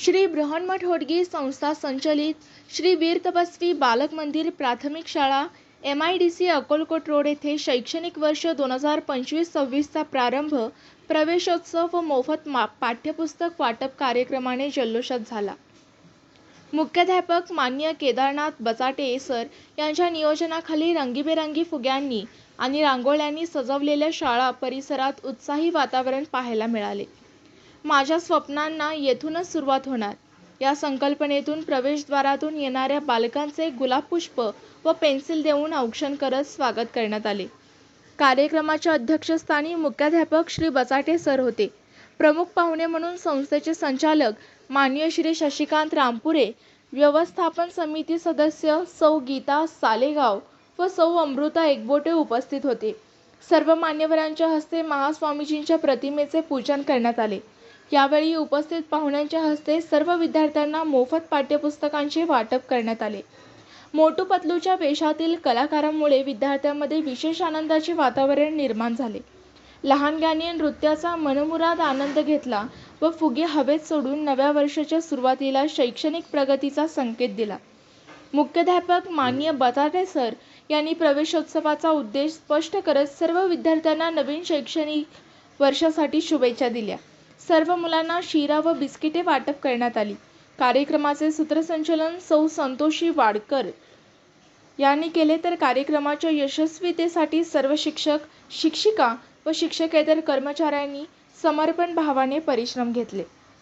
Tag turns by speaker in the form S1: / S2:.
S1: श्री बृहन्मठ होडगी संस्था संचलित श्री वीर तपस्वी बालक मंदिर प्राथमिक शाळा M I D C Akkalkot road येथे शैक्षणिक वर्ष दोन हजार पंचवीस सव्वीसचा प्रारंभ प्रवेशोत्सव व मोफत मा पाठ्यपुस्तक वाटप कार्यक्रमाने जल्लोषात झाला. मुख्याध्यापक मान्य केदारनाथ बचाटे सर यांच्या नियोजनाखाली रंगीबेरंगी फुग्यांनी आणि रांगोळ्यांनी सजवलेल्या शाळा परिसरात उत्साही वातावरण पाहायला मिळाले. माझ्या स्वप्नांना येथूनच सुरुवात होणार. या संकल्पनेतून प्रवेशद्वारातून येणाऱ्या बालकांचे गुलाबपुष्प व पेन्सिल देऊन औक्षण करत स्वागत करण्यात आले. कार्यक्रमाच्या अध्यक्षस्थानी मुख्याध्यापक श्री बचाटे सर होते. प्रमुख पाहुणे म्हणून संस्थेचे संचालक माननीय श्री शशिकांत रामपुरे व्यवस्थापन समिती सदस्य सौ गीता सालेगाव व सौ अमृता एकबोटे उपस्थित होते. सर्व मान्यवरांच्या हस्ते महास्वामीजींच्या प्रतिमेचे पूजन करण्यात आले. यावेळी उपस्थित पाहुण्यांच्या हस्ते सर्व विद्यार्थ्यांना मोफत पाठ्यपुस्तकांचे वाटप करण्यात आले. मोटू पतलूच्या वेशातील कलाकारांमुळे विद्यार्थ्यांमध्ये विशेष आनंदाचे वातावरण निर्माण झाले. लहानग्यांनी नृत्याचा मनमुराद आनंद घेतला व फुगे हवेत सोडून नव्या वर्षाच्या सुरुवातीला शैक्षणिक प्रगतीचा संकेत दिला. मुख्याध्यापक मान्य बटाटे सर यांनी प्रवेशोत्सवाचा उद्देश स्पष्ट करत सर्व विद्यार्थ्यांना नवीन शैक्षणिक वर्षासाठी शुभेच्छा दिल्या. सर्व मुलांना शिरा व बिस्किटे वाटप करण्यात आली. कार्यक्रमाचे सूत्रसंचलन सौ संतोषी वाडकर यांनी केले. तर कार्यक्रमाच्या यशस्वीतेसाठी सर्व शिक्षक शिक्षिका व शिक्षकेतर कर्मचाऱ्यांनी समर्पण भावाने परिश्रम घेतले.